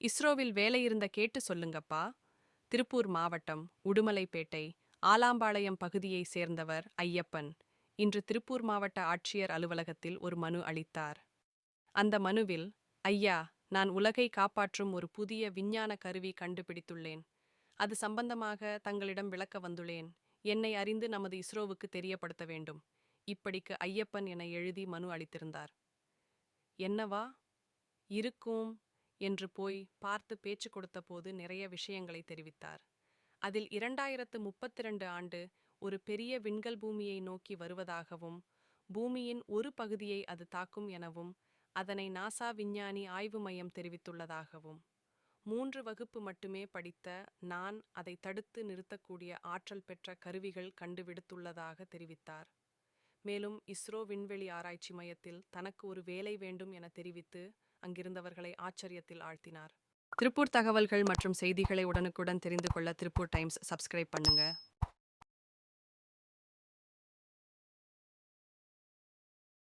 இஸ்ரோவில் வேலை இருந்த கேட்டு சொல்லுங்கப்பா. திருப்பூர் மாவட்டம் உடுமலைப்பேட்டை ஆலாம்பாளையம் பகுதியைச் சேர்ந்தவர் ஐயப்பன். இன்று திருப்பூர் மாவட்ட ஆட்சியர் அலுவலகத்தில் ஒரு மனு அளித்தார். அந்த மனுவில் ஐயா நான் உலகை காப்பாற்றும் ஒரு புதிய விஞ்ஞான கருவி கண்டுபிடித்துள்ளேன். அது சம்பந்தமாக தங்களிடம் விளக்க வந்துள்ளேன். என்னை அறிந்து நமது இஸ்ரோவுக்கு தெரியப்படுத்த வேண்டும். இப்படிக்கு ஐயப்பன் என எழுதி மனு அளித்திருந்தார். என்னவா? இருக்கும். என்று போய் பார்த்து பேச்சு கொடுத்தபோது நிறைய விஷயங்களை தெரிவித்தார். அதில் இரண்டாயிரத்து முப்பத்திரண்டு ஆண்டு ஒரு பெரிய விண்கல் பூமியை நோக்கி வருவதாகவும் பூமியின் ஒரு பகுதியை அது தாக்கும் எனவும் அதனை நாசா விஞ்ஞானி ஆய்வு மையம் தெரிவித்துள்ளதாகவும். மூன்று வகுப்பு மட்டுமே படித்த நான் அதை தடுத்து நிறுத்தக்கூடிய ஆற்றல் பெற்ற கருவிகள் கண்டுபிடித்துள்ளதாக தெரிவித்தார். மேலும் இஸ்ரோ விண்வெளி ஆராய்ச்சி மையத்தில் தனக்கு ஒரு வேலை வேண்டும் என தெரிவித்து அங்கிருந்தவர்களை ஆச்சரியத்தில் ஆழ்த்தினார். திருப்பூர் தகவல்கள் மற்றும் செய்திகளை உடனுக்குடன் தெரிந்து கொள்ள திருப்பூர் டைம்ஸ் சப்ஸ்கிரைப் பண்ணுங்க.